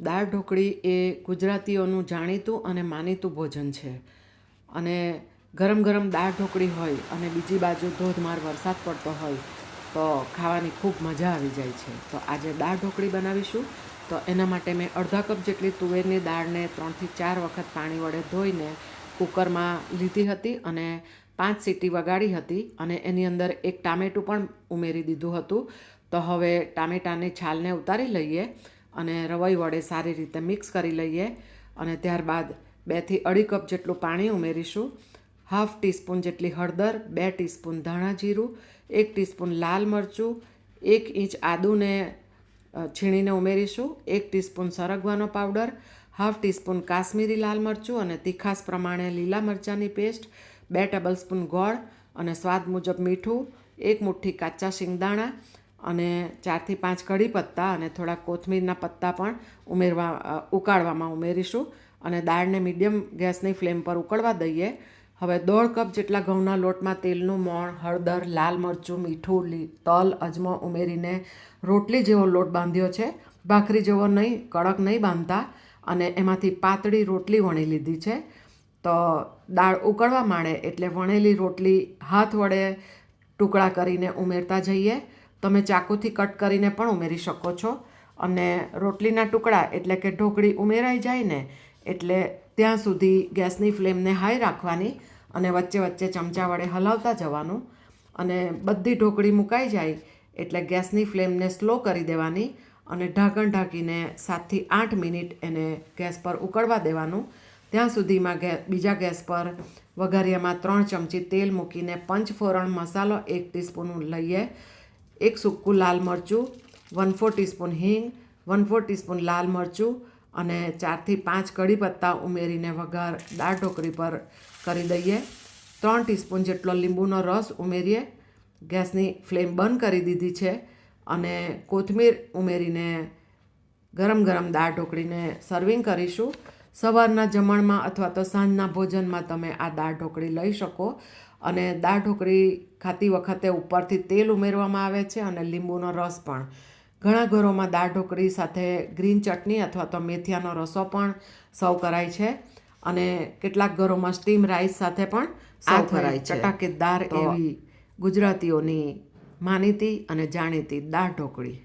દાળ ઢોકળી એ ગુજરાતીઓનું જાણીતું અને માનીતું ભોજન છે. અને ગરમ ગરમ દાળ ઢોકળી હોય અને બીજી બાજુ ધોધમાર વરસાદ પડતો હોય, તો ખાવાની ખૂબ મજા આવી જાય છે. તો આજે દાળ ઢોકળી બનાવીશું. તો એના માટે મેં અડધા કપ જેટલી તુવેરની દાળને ત્રણથી ચાર વખત પાણી વડે ધોઈને કુકરમાં લીધી હતી અને પાંચ સીટી વગાડી હતી અને એની અંદર એક ટામેટું પણ ઉમેરી દીધું હતું. તો હવે ટામેટાની છાલને ઉતારી લઈએ. અને રવઈ વડે સારી રીતે મિક્સ કરી લઈએ અને ત્યારબાદ બેથી અઢી કપ જેટલું પાણી ઉમેરીશું. હાફ ટીસ્પૂન જેટલી હળદર, બે ટીસ્પૂન ધાણા જીરું, એક ટીસ્પૂન લાલ મરચું, એક ઇંચ આદુને છીણીને ઉમેરીશું, એક ટીસ્પૂન સરગવાનો પાવડર, હાફ ટીસ્પૂન કાશ્મીરી લાલ મરચું અને તીખાસ પ્રમાણે લીલા મરચાંની પેસ્ટ, બે ટેબલ સ્પૂન ગોળ અને સ્વાદ મુજબ મીઠું, એક મુઠ્ઠી કાચા શિંગદાણા અને ચારથી પાંચ કઢી પત્તા અને થોડા કોથમીરના પત્તા પણ ઉમેરવા ઉકાળવામાં ઉમેરીશું અને દાળને મીડિયમ ગેસની ફ્લેમ પર ઉકળવા દઈએ. હવે દોઢ કપ જેટલા ઘઉંના લોટમાં તેલનું મોણ, હળદર, લાલ મરચું, મીઠું તલ, અજમો ઉમેરીને રોટલી જેવો લોટ બાંધ્યો છે. ભાખરી જેવો નહીં, કડક નહીં બાંધતા અને એમાંથી પાતળી રોટલી વણી લીધી છે. તો દાળ ઉકળવા માંડે એટલે વણેલી રોટલી હાથ વડે ટુકડા કરીને ઉમેરતા જઈએ. તમે ચાકુથી કટ કરીને પણ ઉમેરી શકો છો. અને રોટલીના ટુકડા એટલે કે ઢોકળી ઉમેરાઈ જાય ને, એટલે ત્યાં સુધી ગેસની ફ્લેમને હાઈ રાખવાની અને વચ્ચે વચ્ચે ચમચા વડે હલાવતા જવાનું. અને બધી ઢોકળી મુકાઈ જાય એટલે ગેસની ફ્લેમને સ્લો કરી દેવાની અને ઢાંકણ ઢાંકીને સાતથી આઠ મિનિટ એને ગેસ પર ઉકળવા દેવાનું. ત્યાં સુધીમાં ગે બીજા ગેસ પર વઘારિયામાં ત્રણ ચમચી તેલ મૂકીને પંચફોરણ મસાલો એક ટીસ્પૂન લઈએ. એક સૂકું લાલ મરચું વન ફોર ટીસ્પૂન હિંગ વન ફોર ટીસ્પૂન લાલ મરચું અને ચારથી પાંચ કઢી પત્તા ઉમેરીને વઘાર દાળ ઢોકળી પર કરી દઈએ. ત્રણ ટીસ્પૂન જેટલો લીંબુનો રસ ઉમેરીએ. ગેસની ફ્લેમ બંધ કરી દીધી છે અને કોથમીર ઉમેરીને ગરમ ગરમ દાળ ઢોકળીને સર્વિંગ કરીશું. સવારના જમણમાં અથવા તો સાંજના ભોજનમાં તમે આ દાળ ઢોકળી લઈ શકો. અને દાળ ઢોકળી ખાતી વખતે ઉપરથી તેલ ઉમેરવામાં આવે છે અને લીંબુનો રસ પણ. ઘણા ઘરોમાં દાળ ઢોકળી સાથે ગ્રીન ચટણી અથવા તો મેથીયાનો રસો પણ સર્વ કરાય છે અને કેટલાક ઘરોમાં સ્ટીમ રાઈસ સાથે પણ સર્વ કરાય છે. ચટાકેદાર એવી ગુજરાતીઓની માનીતી અને જાણીતી દાળ ઢોકળી